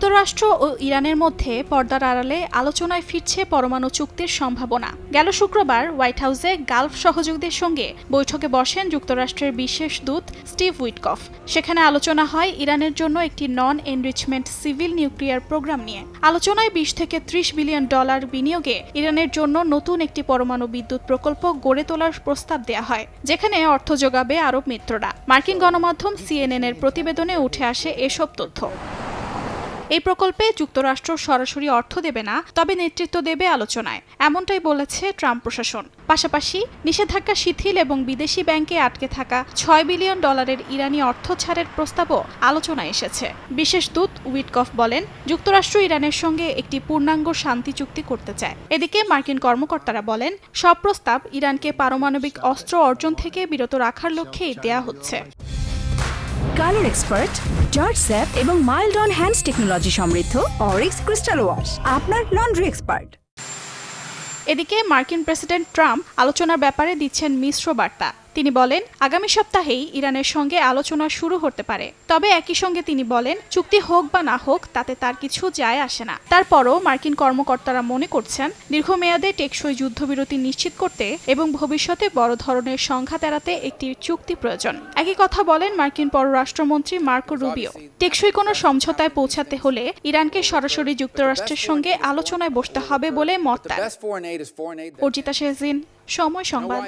যুক্তরাষ্ট্র ও ইরানের মধ্যে পর্দার আড়ালে আলোচনায় ফিরছে পরমাণু চুক্তির সম্ভাবনা। গেল শুক্রবার হোয়াইট হাউসে গালফ সহযোগীদের সঙ্গে বৈঠকে বসেন যুক্তরাষ্ট্রের বিশেষ দূত স্টিভ উইটকফ। সেখানে আলোচনা হয় ইরানের জন্য একটি non enrichment civil nuclear program নিয়ে। আলোচনায় বিশ থেকে ত্রিশ বিলিয়ন ডলার বিনিয়োগে ইরানের জন্য নতুন একটি পরমাণু বিদ্যুৎ প্রকল্প গড়ে তোলার প্রস্তাব দেওয়া হয়, যেখানে অর্থ যোগাবে আরব মিত্ররা। মার্কিন গণমাধ্যম সিএনএন এর প্রতিবেদনে উঠে আসে এসব তথ্য। এই প্রকল্পে যুক্তরাষ্ট্র সরাসরি অর্থ দেবে না, তবে নেতৃত্ব দেবে আলোচনায়। এমনটাই বলেছে ট্রাম্প প্রশাসন। পাশাপাশি নিষেধাজ্ঞা শিথিল এবং বিদেশি ব্যাংকে আটকে থাকা ছয় বিলিয়ন ডলারের ইরানি অর্থ ছাড়ের প্রস্তাবও আলোচনায় এসেছে। বিশেষ দূত উইটকফ বলেন, যুক্তরাষ্ট্র ইরানের সঙ্গে একটি পূর্ণাঙ্গ শান্তি চুক্তি করতে চায়। এদিকে মার্কিন কর্মকর্তারা বলেন, সব প্রস্তাব ইরানকে পারমাণবিক অস্ত্র অর্জন থেকে বিরত রাখার লক্ষ্যেই দেয়া হচ্ছে। কালার এক্সপার্ট জর্জ স্যাপ এবং মাইল্ড অন হ্যান্ডস টেকনোলজি সমৃদ্ধ অরিক্স ক্রিস্টাল ওয়াশ, আপনার লন্ড্রি এক্সপার্ট। এদিকে মার্কিন প্রেসিডেন্ট ট্রাম্প আলোচনার ব্যাপারে দিচ্ছেন মিশ্র বার্তা। তিনি বলেন, আগামী সপ্তাহেই ইরানের সঙ্গে আলোচনা শুরু হতে পারে। তবে একই সঙ্গে তিনি বলেন, চুক্তি হোক বা না হোক, তাতে তার কিছু যায় আসে না। তারপরও মার্কিন কর্মকর্তারা মনে করছেন, দীর্ঘমেয়াদে টেকসই যুদ্ধবিরতি নিশ্চিত করতে এবং ভবিষ্যতে বড় ধরনের সংঘাত এড়াতে একটি চুক্তি প্রয়োজন। একই কথা বলেন মার্কিন পররাষ্ট্রমন্ত্রী মার্কো রুবিও। টেকসই কোনো সমঝোতায় পৌঁছাতে হলে ইরানকে সরাসরি যুক্তরাষ্ট্রের সঙ্গে আলোচনায় বসতে হবে বলে মত অর্জিতা শেহজিন সময় সংবাদ।